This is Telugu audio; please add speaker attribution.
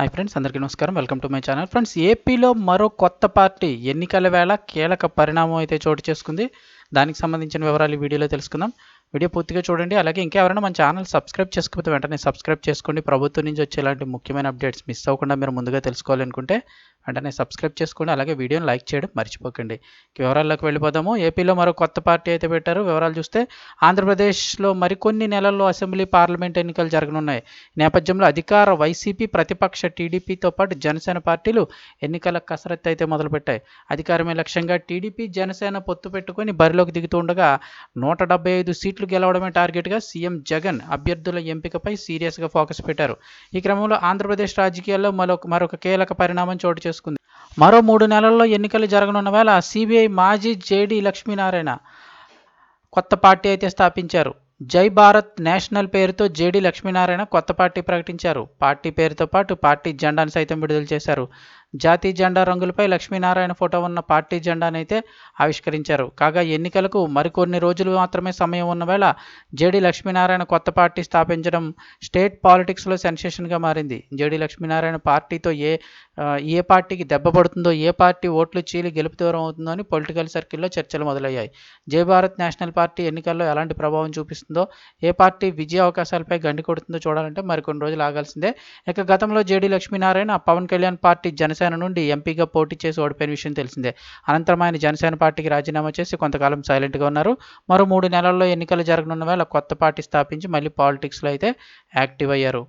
Speaker 1: హాయ్ ఫ్రెండ్స్ అందరికీ నమస్కారం. Welcome to my channel. Friends ఏపీలో మరో కొత్త పార్టీ ఎన్నికల వేళ కీలక పరిణామం అయితే చోటు చేసుకుంది. దానికి సంబంధించిన వివరాలు ఈ వీడియోలో తెలుసుకుందాం. వీడియో పూర్తిగా చూడండి. అలాగే ఇంకా ఎవరైనా మన ఛానల్ సబ్స్క్రైబ్ చేసుకోకపోతే వెంటనే సబ్స్క్రైబ్ చేసుకోండి. ప్రభుత్వం నుంచి వచ్చే ఇలాంటి ముఖ్యమైన అప్డేట్స్ మిస్ అవ్వకుండా మీరు ముందుగా తెలుసుకోవాలనుకుంటే వెంటనే సబ్స్క్రైబ్ చేసుకోండి అలాగే వీడియోని లైక్ చేయడం మర్చిపోకండి. వివరాల్లోకి వెళ్ళిపోదాము. ఏపీలో మరో కొత్త పార్టీ అయితే పెట్టారు. వివరాలు చూస్తే ఆంధ్రప్రదేశ్లో మరికొన్ని నెలల్లో అసెంబ్లీ పార్లమెంట్ ఎన్నికలు జరగనున్నాయి. నేపథ్యంలో అధికార వైసీపీ ప్రతిపక్ష టీడీపీతో పాటు జనసేన పార్టీలు ఎన్నికల కసరత్తు అయితే మొదలుపెట్టాయి. అధికారమే లక్ష్యంగా టీడీపీ జనసేన పొత్తు పెట్టుకొని బరిలోకి దిగుతుండగా నూట డెబ్బై ఐదు సీట్లు గెలవడమే టార్గెట్గా సీఎం జగన్ అభ్యర్థుల ఎంపికపై సీరియస్గా ఫోకస్ పెట్టారు. ఈ క్రమంలో ఆంధ్రప్రదేశ్ రాజకీయాల్లో మరొక మరొక కీలక పరిణామం చోటు చేసుకుంది. మరో మూడు నెలల్లో ఎన్నికలు జరగనున్న వేళ సిబిఐ మాజీ జేడీ లక్ష్మీనారాయణ కొత్త పార్టీ అయితే స్థాపించారు. జై భారత్ నేషనల్ పేరుతో జేడీ లక్ష్మీనారాయణ కొత్త పార్టీ ప్రకటించారు. పార్టీ పేరుతో పాటు పార్టీ జెండాను సైతం విడుదల చేశారు. జాతీయ జెండా రంగులపై లక్ష్మీనారాయణ ఫోటో ఉన్న పార్టీ జెండానైతే ఆవిష్కరించారు. కాగా ఎన్నికలకు మరికొన్ని రోజులు మాత్రమే సమయం ఉన్న వేళ జేడీ లక్ష్మీనారాయణ కొత్త పార్టీ స్థాపించడం స్టేట్ పాలిటిక్స్లో సెన్సేషన్గా మారింది. జేడీ లక్ష్మీనారాయణ పార్టీతో ఏ ఏ పార్టీకి దెబ్బ పడుతుందో ఏ పార్టీ ఓట్లు చీలి గెలుపు దూరం అవుతుందో అని పొలిటికల్ సర్కిల్లో చర్చలు మొదలయ్యాయి. జై భారత్ నేషనల్ పార్టీ ఎన్నికల్లో ఎలాంటి ప్రభావం చూపిస్తుందో ఏ పార్టీ విజయ అవకాశాలపై గండి కొడుతుందో చూడాలంటే మరికొన్ని రోజులు ఆగాల్సిందే. ఇక గతంలో J D Lakshminarayana Pawan Kalyan party Janasena నుండి ఎంపీగా పోటీ చేసి ఓడిపోయిన విషయం తెలిసిందే. అనంతరం ఆయన జనసేన పార్టీకి రాజీనామా చేసి కొంతకాలం సైలెంట్గా ఉన్నారు. మరో మూడు నెలల్లో ఎన్నికలు జరగనున్న వేళ కొత్త పార్టీ స్థాపించి మళ్ళీ పాలిటిక్స్లో అయితే యాక్టివ్ అయ్యారు.